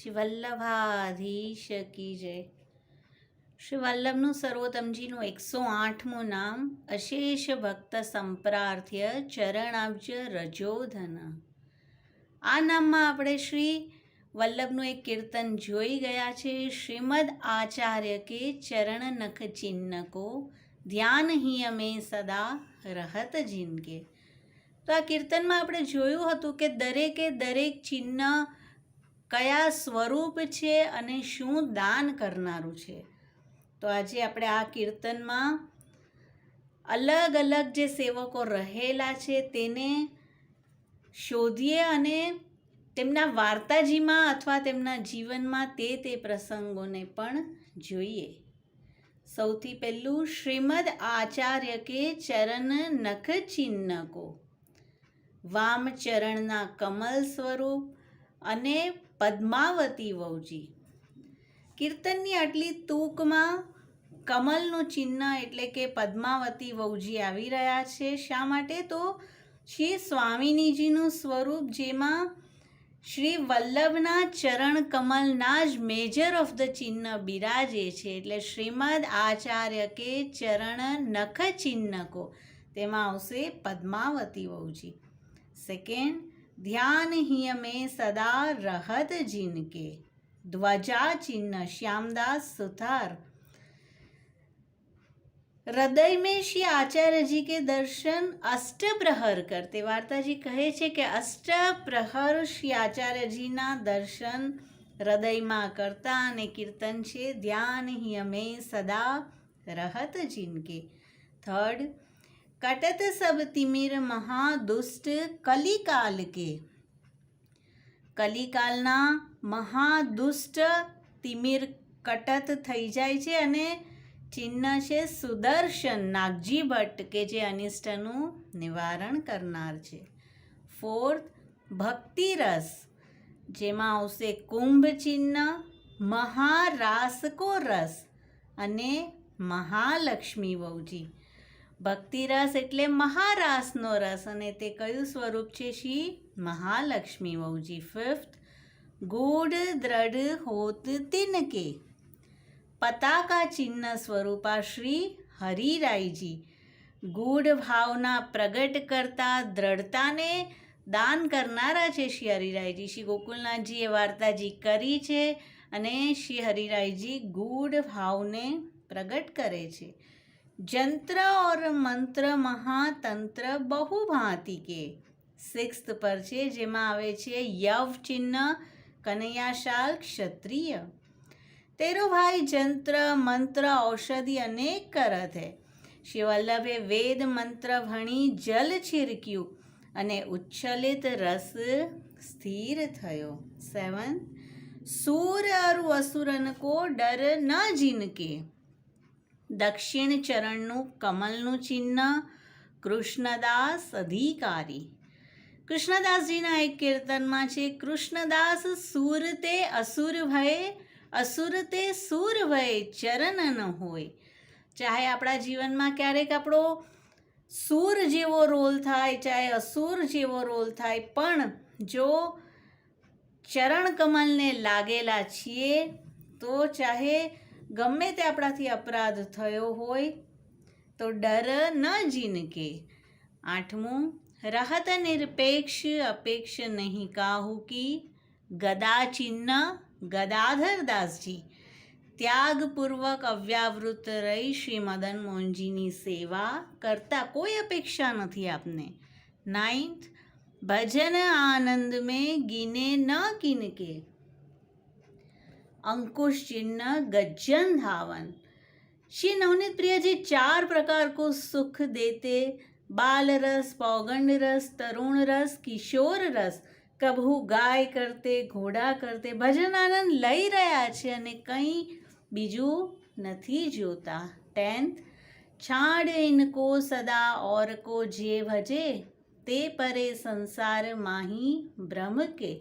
શ્રી વલ્લભાધીશ કી જય. શ્રી વલ્લભનું સર્વોત્તમજીનું એકસો આઠમું નામ, અશેષ ભક્ત સંપ્રાર્થ્ય ચરણાબ્જ રજોધન. આ નામમાં આપણે શ્રી વલ્લભનું એક કીર્તન જોઈ ગયા છે. શ્રીમદ આચાર્ય કે ચરણ નખ ચિહ્ન કો ધ્યાન હિ અમે સદા રહત જિનકે. તો આ કીર્તનમાં આપણે જોયું હતું કે દરેકે દરેક ચિહ્ન કયા સ્વરૂપ છે અને શું દાન કરનારું છે? તો આજે આપણે આ કીર્તનમાં અલગ અલગ જે સેવકો રહેલા છે તેને શોધીએ અને તેમના વાર્તાજીમાં અથવા તેમના જીવનમાં તે તે પ્રસંગોને પણ જોઈએ. સૌથી પહેલું શ્રીમદ આચાર્ય કે ચરણ નખ ચિહ્ન કો. વામ ચરણના કમલ સ્વરૂપ અને પદ્માવતી વહુજી. કીર્તનની આટલી તૂકમાં કમલનું ચિહ્ન એટલે કે પદ્માવતી વહુજી આવી રહ્યા છે. શા માટે? તો શ્રી સ્વામિનીજીનું સ્વરૂપ જેમાં શ્રી વલ્લભના ચરણ કમલના જ મેજર ઓફ ધ ચિહ્ન બિરાજે છે. એટલે શ્રીમદ આચાર્ય કે ચરણ નખ ચિહ્નકો તેમાં આવશે પદ્માવતી વહુજી. સેકન્ડ ધ્યાન હિય મેં સદા રહત જિનકે ધ્વજા ચિહ્ન श्यामदास सुथार हृदय में श्री आचार्य जी के दर्शन अष्ट प्रहर करते વાર્તાજી કહે છે કે અષ્ટ પ્રહર શ્રી આચાર્યજીના દર્શન હૃદયમાં કરતા અને કીર્તન છે ધ્યાન હિ અમે સદા રહત જિનકે થર્ડ કટત સબ તિમિર મહાદુષ્ટ કલિકાલ કે કલિકાલના મહાદુષ્ટ તિમિર કટત થઈ જાય છે અને ચિહ્ન છે સુદર્શન નાગજી ભટ્ટ કે જે અનિષ્ટનું નિવારણ કરનાર છે ફોર્થ ભક્તિરસ જેમાં આવશે કુંભ ચિહ્ન મહારાસકો રસ અને મહાલક્ષ્મી વહુજી ભક્તિરસ એટલે મહારાસનો રસ અને તે કયું સ્વરૂપ છે શ્રી મહાલક્ષ્મી વહુજી ફિફ્થ ગૂઢ, દ્રઢ, હોત, તિનકે. પતાકા ચિહ્ન સ્વરૂપા શ્રી હરિરાયજી. ગૂઢ ભાવના પ્રગટ કરતા દ્રઢતાને દાન કરનારા છે શ્રી હરિરાયજી. શ્રી ગોકુલનાથજીએ વાર્તાજી કરી છે અને શ્રી હરિરાયજી ગૂઢ ભાવને પ્રગટ કરે છે. જંત્ર और મંત્ર મહાતંત્ર બહુ ભાંતિ કે સિક્સ્થ પર છે જેમાં આવે છે યવ ચિહ્ન કનૈયાશાલ ક્ષત્રિય તેરો ભાઈ જંત્ર મંત્ર ઔષધિ અનેક કરત હે શ્રી વલ્લભે વેદ મંત્ર ભણી જલ છિરક્યું અને ઉચ્છલિત રસ સ્થિર થયો સેવન સૂર અરુ અસુરન કો ડર ન જીનકે દક્ષિણ ચરણનું કમલનું ચિહ્ન, કૃષ્ણદાસ અધિકારી. કૃષ્ણદાસજીના એક કીર્તનમાં છે, કૃષ્ણદાસ સૂર તે અસુર ભય, અસુર તે સૂર ભય ચરણ ન હોય. ચાહે આપણા જીવનમાં ક્યારેક આપણો સૂર જેવો રોલ થાય, ચાહે અસુર જેવો રોલ થાય, પણ જો ચરણ કમલને લાગેલા છીએ, તો ચાહે ગમે તે આપણાથી અપરાધ થયો હોય, તો ડર ન જીનકે. આઠમું, રહત નિરપેક્ષ અપેક્ષ નહીં કાહુ કી, ગદા ચિહ્ન ગદાધર દાસજી. ત્યાગપૂર્વક અવ્યાવૃત રહી શ્રી મદન મોહનજીની સેવા કરતા કોઈ અપેક્ષા નથી આપને. નાઇન્થ, ભજન આનંદ में ગીને ન કિનકે. अंकुश चिन्ह गज्जन धावन श्री नवनीत प्रिय जी चार प्रकार को सुख देते बाल रस पौगंड रस तरुण रस કિશોર રસ કભુ ગાય કરતે ઘોડા કરતે ભજન આનંદ લઈ રહ્યા છે અને કંઈ બીજું નથી જોતા ટેન્થ છાડ ઇનકો સદા ઓર કો જે ભજે તે પરે સંસાર માહી બ્રહ્મ કે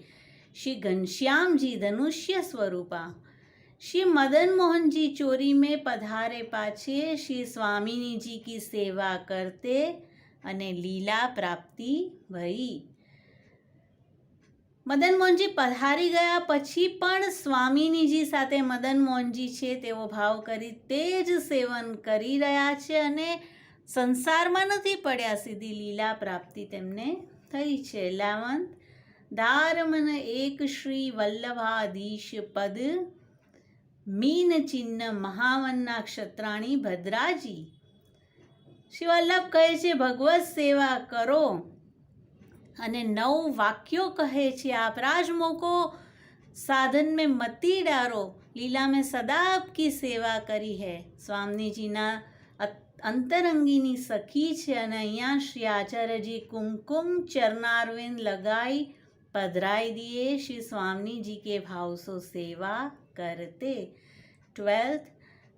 શ્રી ઘનશ્યામજી ધનુષ્ય સ્વરૂપા શ્રી મદન મોહનજી ચોરી મેં પધારે પાછે શ્રી સ્વામિનીજી કી સેવા કરતે અને લીલા પ્રાપ્તિ ભઈ મદન મોહનજી પધારી ગયા પછી પણ સ્વામિનીજી સાથે મદન મોહનજી છે તેવો ભાવ કરી તે જ સેવન કરી રહ્યા છે અને સંસારમાં નથી પડ્યા સીધી લીલા પ્રાપ્તિ તેમને થઈ છે લાવંત દારમન એક શ્રી વલ્લભાધીશ પદ મીન ચિહ્ન મહાવન્ના ક્ષત્રાણી ભદ્રાજી શ્રી વલ્લભ કહે છે, ભગવત સેવા કરો. અને નવ વાક્યો કહે છે, આપ રાજ મોકો, સાધન મેં મતી ડારો, લીલા મેં સદા આપકી સેવા કરી હૈ. સ્વામીજીના અંતરંગીની સખી છે અને અહીંયા શ્રી આચાર્યજી કુમકુમ ચરનારવિંદ લગાઈ પધરાઈ दिए શ્રી स्वामी કે ભાવસો સેવા કરતે सेवा करते। ट्वेल्थ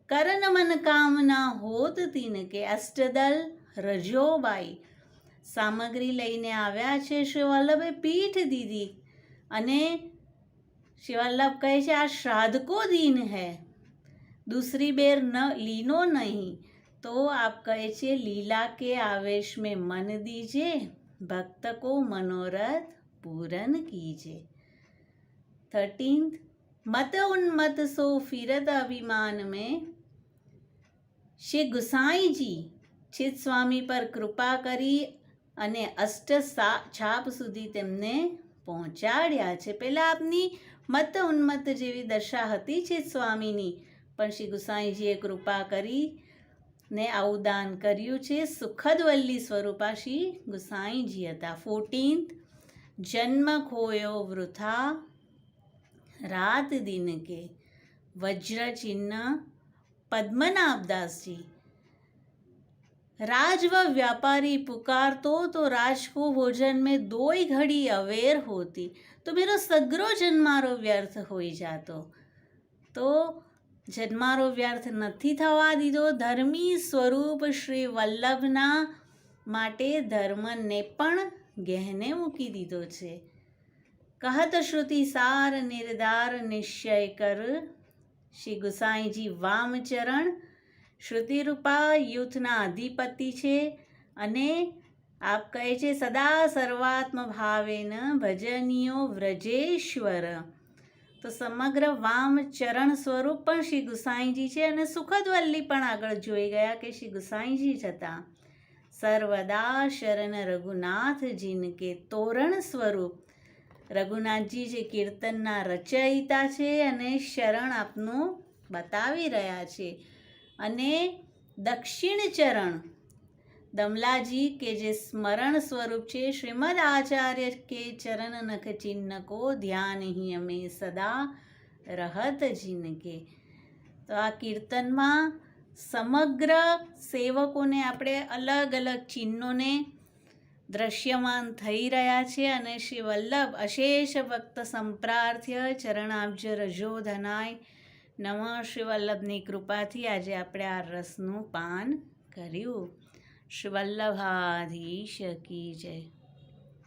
करण मन कामना હોત તિનકે અષ્ટદલ રજોબાઈ સામગ્રી લઈને આવ્યા છે શ્રી વલ્લભે પીઠ દીધી અને શ્રી વલ્લભ કહે છે આ શ્રાદ્ધકો દિન હૈ દૂસરી બેર ન લીનો નહીં તો આપ કહે છે લીલા કે આવેશ મેં મન દીજે ભક્ત કો મનોરથ पूरन कीजिए थर्टींथ मत उन्मत सो फिरत अभिमान में શ્રી ગુસાઈજી ચિત સ્વામી પર કૃપા કરી અને અષ્ટ સા છાપ સુધી તેમને પહોંચાડ્યા છે પહેલાં આપની મત ઉન્મત જેવી દશા હતી ચિત સ્વામીની પણ શ્રી ગુસાઈજીએ કૃપા કરી ને આવું દાન કર્યું છે સુખદ વલ્લી સ્વરૂપા શ્રી ગુસાઈજી હતા ફોર્ટીન્થ જન્મ ખોયો વૃથા રાત દિન કે વજ્ર ચિહ્ન पद्मनाभदास जी राजव व्यापारी पुकारतो तो राज को भोजन में दो ही घड़ी अवेर होती तो मेरा सगरो જન્મારો વ્યર્થ હોઈ જાતો તો જન્મારો વ્યર્થ નથી થવા દીધો ધર્મી સ્વરૂપ શ્રી વલ્લભના માટે ધર્મને પણ ગહેને મૂકી દીધો છે. કહત શ્રુતિ સાર નિર્ધાર નિશ્ચય કર. શ્રી ગુસાઈજી વામચરણ. શ્રુતિરૂપા યુથના અધિપતિ છે અને આપ કહે છે, સદા સર્વાત્મ ભાવેન ભજનીયો વ્રજેશ્વર. તો સમગ્ર વામ ચરણ સ્વરૂપ પણ શ્રી ગુસાઈજી છે અને સુખદ વલ્લી પણ આગળ જોઈ ગયા કે શ્રી ગુસાઈજી જ હતા. સર્વદા શરણ રઘુનાથજીન કે તોરણ સ્વરૂપ. રઘુનાથજી જે કીર્તનના રચયિતા છે અને શરણ આપનું બતાવી રહ્યા છે. અને દક્ષિણ ચરણ. દમલાજી કે જે સ્મરણ સ્વરૂપ છે, શ્રીમદ આચાર્ય કે ચરણ નખ ચિહ્ન કો ધ્યાન અમે સદા રહત જિનકે. તો આ કીર્તનમાં સમગ્ર સેવકોને આપણે અલગ અલગ ચિહ્નોને દ્રશ્યમાન થઈ રહ્યા છે અને શ્રી વલ્લભ અશેષ ભક્ત સંપ્રાર્થ્ય ચરણાબ્જ રજો ધનાય. નમઃ શ્રી વલ્લભની કૃપાથી આજે આપણે આ રસનું પાન કર્યું. શ્રી વલ્લભાધીશ કી જય.